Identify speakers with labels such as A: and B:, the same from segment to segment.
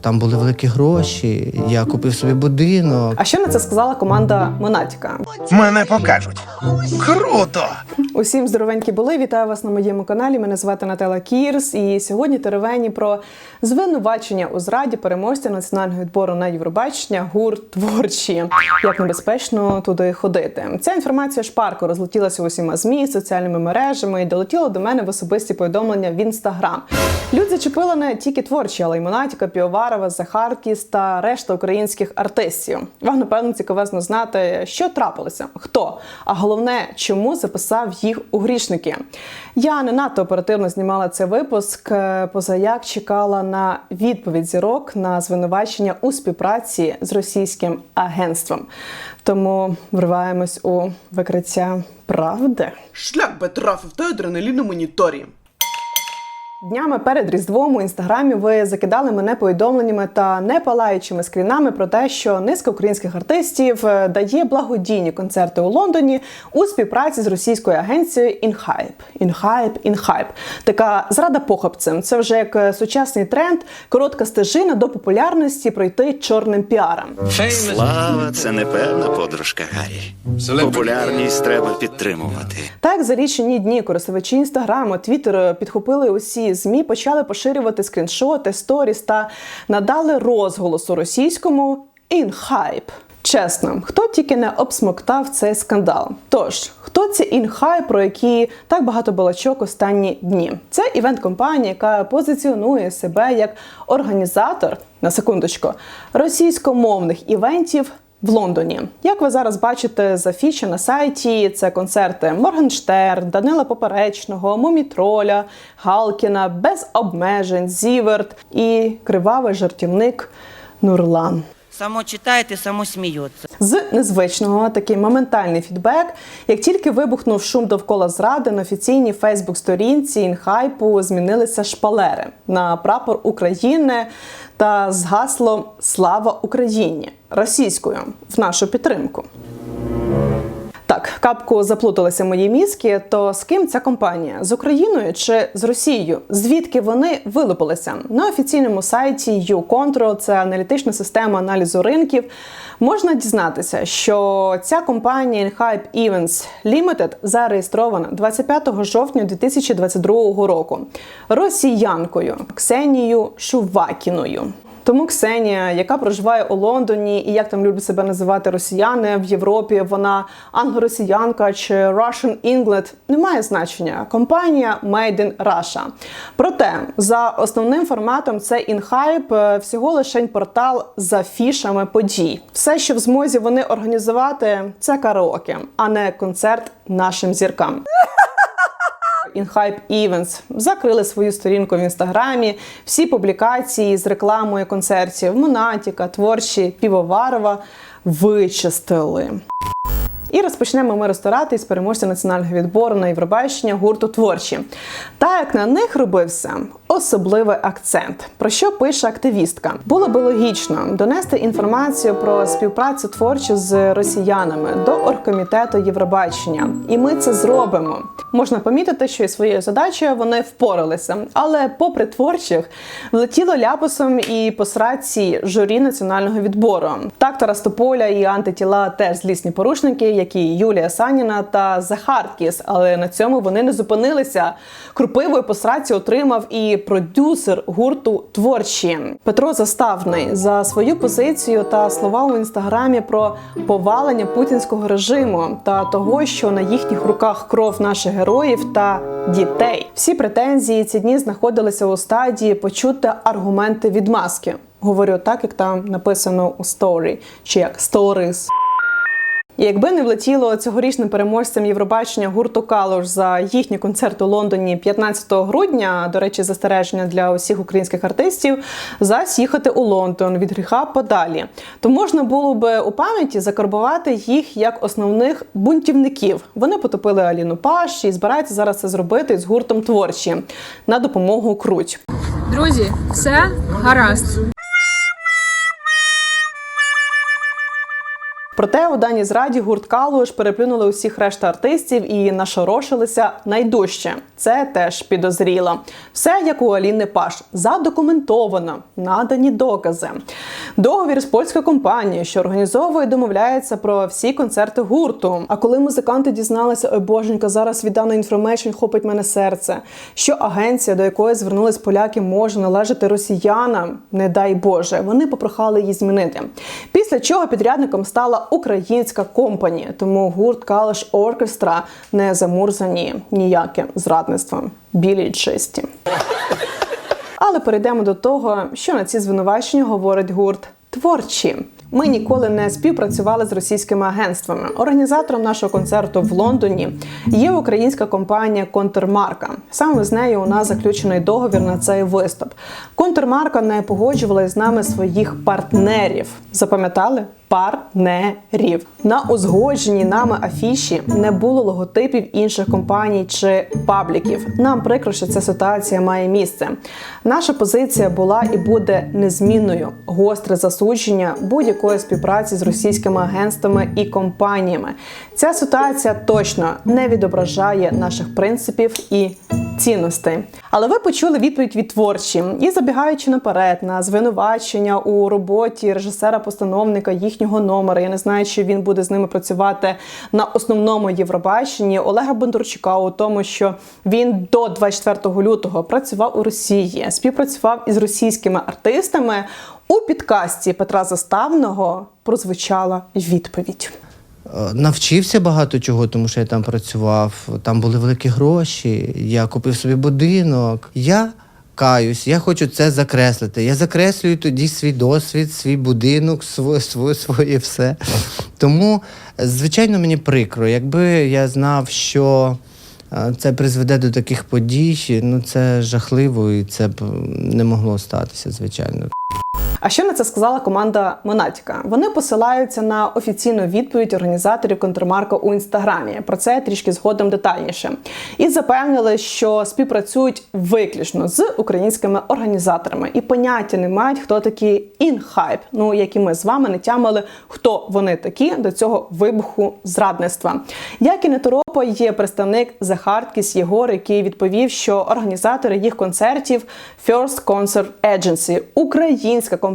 A: Там були великі гроші, я купив собі будинок.
B: А що на це сказала команда Монатіка?
C: Мене покажуть. Круто!
B: Усім здоровенькі були. Вітаю вас на моєму каналі. Мене звати Натала Кірс. І сьогодні теревені про звинувачення у зраді переможця національного відбору на Євробачення гурт творчі. Як небезпечно туди ходити. Ця інформація шпарко розлетілася усіма змі, соціальними мережами і долетіла до мене в особисті повідомлення в інстаграм. Люд зачепила не тільки творчі, але й Монатіка, Піоварова, Захаркіс та решта українських артистів. Вам напевно цікавезно знати, що трапилося, хто, а головне, чому записав їх у грішники. Я не надто оперативно знімала цей випуск, е, позаяк чекала на відповідь зірок на звинувачення у співпраці з російським агентством. Тому вриваємось у викриття правди.
D: Шлях би трафив той адреналін у моніторі.
B: Днями перед Різдвом у інстаграмі ви закидали мене повідомленнями та непалаючими скрінами про те, що низка українських артистів е, дає благодійні концерти у Лондоні у співпраці з російською агенцією InHype. InHype, InHype. Така зрада похопцем. Це вже як е, сучасний тренд, коротка стежина до популярності пройти чорним піаром.
E: Слава це непевна подружка Гаррі. Популярність треба підтримувати.
B: Так, за лічені дні користувачі інстаграму, твіттеру підхопили усі змі, почали поширювати скріншоти, сторіс та надали розголосу російському інхайп. Чесно, хто тільки не обсмоктав цей скандал? Тож, хто ці інхай, про які так багато балачок останні дні? Це івент-компанія, яка позиціонує себе як організатор на секундочку російськомовних івентів в Лондоні. Як ви зараз бачите з афіші на сайті, це концерти Моргенштерн, Данила Поперечного, Мумітроля, Галкіна, без обмежень, Зіверт і кривавий жартівник Нурлан.
F: Само читаєте, само смеется.
B: З незвичного такий моментальний фідбек. Як тільки вибухнув шум довкола зради, на офіційній Фейсбук-сторінці інхайпу змінилися шпалери на прапор України та з гаслом Слава Україні російською в нашу підтримку. Капку заплуталися мої мізки. То з ким ця компанія? З Україною чи з Росією? Звідки вони вилупилися? На офіційному сайті YouControl, це аналітична система аналізу ринків. Можна дізнатися, що ця компанія Inhype Events Limited зареєстрована 25 жовтня 2022 року росіянкою Ксенією Шувакіною. Тому Ксенія, яка проживає у Лондоні, і як там люблять себе називати росіяни в Європі, вона англоросіянка чи Russian England, не має значення. Компанія Made in Russia. Проте за основним форматом це інхайп е, всього лише портал за фішами подій. Все, що в змозі вони організувати, це караоке, а не концерт нашим зіркам. InHype Events закрили свою сторінку в інстаграмі. Всі публікації з рекламою концертів Монатіка, творчі, Півоварова вичистили. І розпочнемо ми розтирати з переможця національного відбору на Євробачення гурту творчі. Та як на них робився особливий акцент. Про що пише активістка? Було би логічно донести інформацію про співпрацю творчі з росіянами до оргкомітету Євробачення, і ми це зробимо. Можна помітити, що із своєю задачею вони впоралися, але попри творчих влетіло ляпусом і по сраці журі національного відбору. Так Тарас Тополя і антитіла теж злісні порушники, які Юлія Саніна та Захаркіс. Але на цьому вони не зупинилися. Крупивою по сраці отримав і продюсер гурту творчі Петро Заставний за свою позицію та слова у інстаграмі про повалення путінського режиму та того, що на їхніх руках кров наших героїв та дітей. Всі претензії ці дні знаходилися у стадії почути аргументи від маски. Говорю так, як там написано у сторі, чи як сторіс. І якби не влетіло цьогорічним переможцем Євробачення гурту Калуш за їхній концерт у Лондоні 15 грудня, до речі, застереження для усіх українських артистів, зась їхати у Лондон від гріха подалі, то можна було би у пам'яті закарбувати їх як основних бунтівників. Вони потопили Аліну Паш і збираються зараз це зробити з гуртом творчі на допомогу Круть.
G: Друзі, все гаразд.
B: Проте у даній зраді гурт Калуш переплюнули усіх решта артистів і нашорошилися найдужче. Це теж підозріло. Все як у Аліни Паш задокументовано, надані докази. Договір з польською компанією, що організовує, домовляється про всі концерти гурту. А коли музиканти дізналися, ой боженька, зараз від даної інформейшн хопить мене серце, що агенція, до якої звернулись поляки, може належати росіянам, не дай Боже, вони попрохали її змінити. Після чого підрядником стала українська компанія, тому гурт Калаш Оркестра не замурзані ніяким зрадництвом. Білі чисті. Але перейдемо до того, що на ці звинувачення говорить гурт творчі. Ми ніколи не співпрацювали з російськими агентствами. Організатором нашого концерту в Лондоні є українська компанія Контрмарка. Саме з нею у нас заключений договір на цей виступ. Контрмарка не погоджувала з нами своїх партнерів. Запам'ятали? Партнерів на узгодженій нами афіші не було логотипів інших компаній чи пабліків. Нам прикро, що ця ситуація має місце. Наша позиція була і буде незмінною. Гостре засудження будь-якої співпраці з російськими агентствами і компаніями. Ця ситуація точно не відображає наших принципів і цінностей. Але ви почули відповідь від творчі і забігаючи наперед на звинувачення у роботі режисера-постановника їхнього номера. Я не знаю, чи він буде з ними працювати на основному Євробаченні Олега Бондарчука у тому, що він до 24 лютого працював у Росії, співпрацював із російськими артистами. У підкасті Петра Заставного прозвучала відповідь.
A: Е, Навчився багато чого, тому що я там працював. Там були великі гроші. Я купив собі будинок. Я каюсь, я хочу це закреслити. Я закреслюю тоді свій досвід, свій будинок, своє, своє, своє все. Тому, звичайно, мені прикро. Якби я знав, що е, це призведе до таких подій, ну це жахливо, і це б не могло статися, звичайно.
B: А що на це сказала команда Монатіка? Вони посилаються на офіційну відповідь організаторів контрмарка у інстаграмі. Про це трішки згодом детальніше. І запевнили, що співпрацюють виключно з українськими організаторами і поняття не мають, хто такі інхайп. Ну як і ми з вами не тямили, хто вони такі до цього вибуху зрадництва. Як і не торопа є представник Hardkiss Єгор, який відповів, що організатори їх концертів First Concert Agency – українська компанія,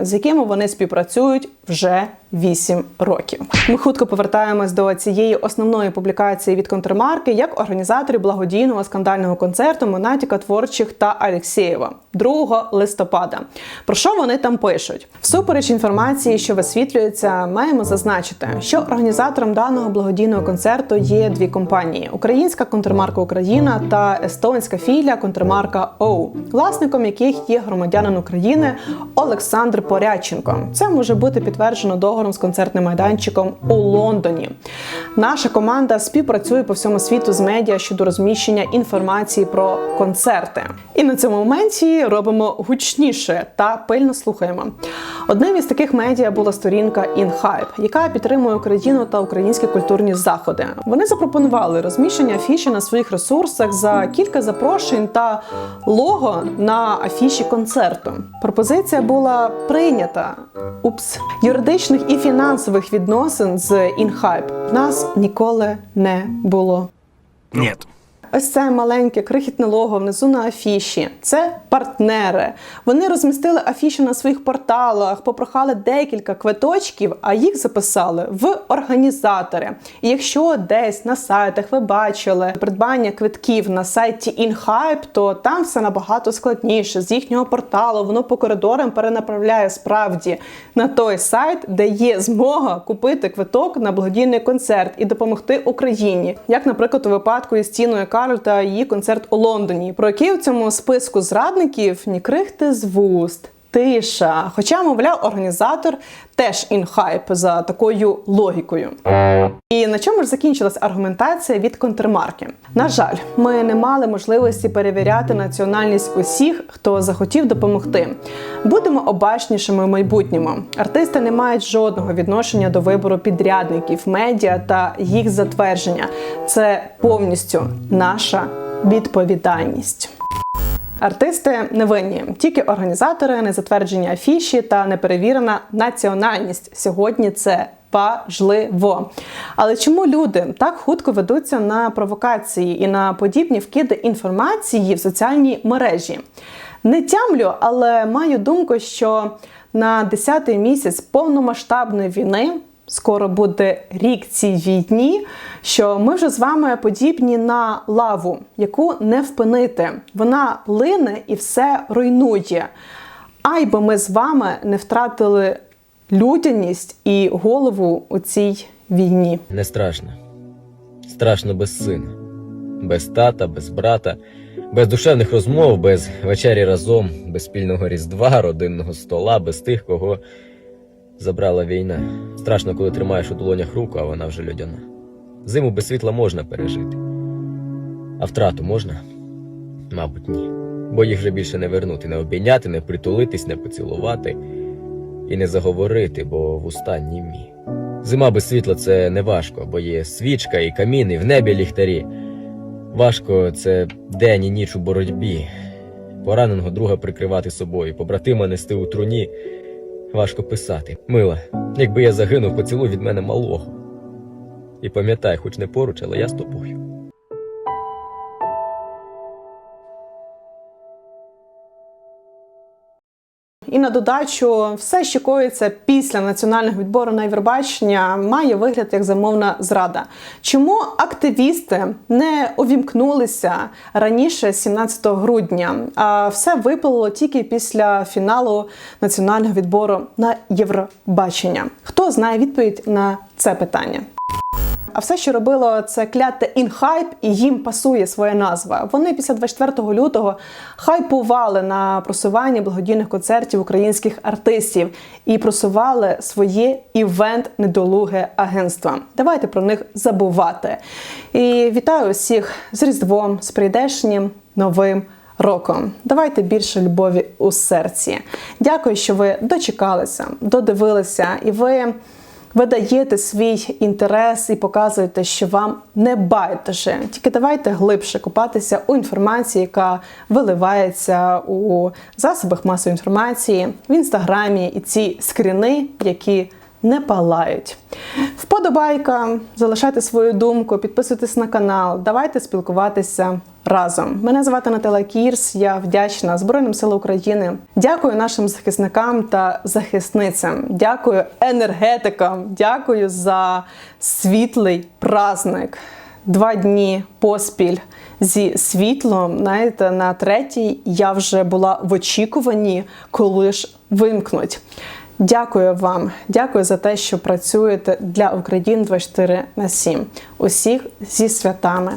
B: з якими вони співпрацюють вже 8 років. Ми хутко повертаємось до цієї основної публікації від контрмарки як організаторів благодійного скандального концерту Монатіка творчих та Алєксєєва 2 листопада. Про що вони там пишуть? Всупереч інформації, що висвітлюється, маємо зазначити, що організатором даного благодійного концерту є дві компанії: українська контрмарка Україна та естонська філія контрмарка ОУ, власником яких є громадянин України Олександр Порядченко. Це може бути підтверджено договором з концертним майданчиком у Лондоні. Наша команда співпрацює по всьому світу з медіа щодо розміщення інформації про концерти. І на цьому моменті робимо гучніше та пильно слухаємо. Одним із таких медіа була сторінка InHype, яка підтримує Україну та українські культурні заходи. Вони запропонували розміщення афіші на своїх ресурсах за кілька запрошень та лого на афіші концерту. Пропозиція була прийнята. Упс, юридичних і фінансових відносин з InHype в нас ніколи не було.
C: Нет.
B: Ось це маленьке крихітне лого внизу на афіші. Це партнери. Вони розмістили афіші на своїх порталах, попрохали декілька квиточків, а їх записали в організатори. І якщо десь на сайтах ви бачили придбання квитків на сайті InHype, то там все набагато складніше. З їхнього порталу воно по коридорам перенаправляє справді на той сайт, де є змога купити квиток на благодійний концерт і допомогти Україні, як, наприклад, у випадку із Тіною Кароль та її концерт у Лондоні, про який у цьому списку зрадників ні крихти з вуст. Тиша. Хоча, мовляв, організатор теж інхайп за такою логікою. І на чому ж закінчилась аргументація від контрмарки? На жаль, ми не мали можливості перевіряти національність усіх, хто захотів допомогти. Будемо обачнішими в майбутньому. Артисти не мають жодного відношення до вибору підрядників, медіа та їх затвердження. Це повністю наша відповідальність. Артисти не винні, тільки організатори, незатверджені афіші та неперевірена національність. Сьогодні це важливо. Але чому люди так хутко ведуться на провокації і на подібні вкиди інформації в соціальні мережі? Не тямлю, але маю думку, що на 10-й місяць повномасштабної війни скоро буде рік цій війні, що ми вже з вами подібні на лаву, яку не впинити. Вона лине і все руйнує. Ай би ми з вами не втратили людяність і голову у цій війні.
G: Не страшно. Страшно без сина, без тата, без брата, без душевних розмов, без вечері разом, без спільного різдва, родинного стола, без тих, кого забрала війна. Страшно, коли тримаєш у долонях руку, а вона вже льодяна. Зиму без світла можна пережити. А втрату можна? Мабуть, ні. Бо їх вже більше не вернути, не обійняти, не притулитись, не поцілувати і не заговорити, бо вуста німі. Зима без світла це не важко, бо є свічка і камін, і в небі ліхтарі. Важко це день і ніч у боротьбі. Пораненого друга прикривати собою, побратима нести у труні. Важко писати. Мила, якби я загинув, поцілуй від мене малого. І пам'ятай, хоч не поруч, але я з тобою.
B: І на додачу, все, що коїться після національного відбору на Євробачення, має вигляд як замовна зрада. Чому активісти не увімкнулися раніше, 17 грудня, а все виплило тільки після фіналу національного відбору на Євробачення? Хто знає відповідь на це питання? А все, що робило це кляте інхайп, і їм пасує своя назва. Вони після 24 лютого хайпували на просування благодійних концертів українських артистів і просували своє івент недолуге агентство. Давайте про них забувати. І вітаю усіх з Різдвом, з прийдешнім новим роком. Давайте більше любові у серці. Дякую, що ви дочекалися, додивилися, і ви. Ви даєте свій інтерес і показуєте, що вам не байдуже. Тільки давайте глибше купатися у інформації, яка виливається у засобах масової інформації, в інстаграмі і ці скріни, які не палають. Вподобайка, залишайте свою думку, підписуйтесь на канал, давайте спілкуватися разом. Мене звати Наталя Кірс, я вдячна Збройним силам України. Дякую нашим захисникам та захисницям. Дякую енергетикам, дякую за світлий праздник. Два дні поспіль зі світлом. Знаєте, на третій я вже була в очікуванні, коли ж вимкнуть. Дякую вам, дякую за те, що працюєте для України 24 на 7. Усіх зі святами.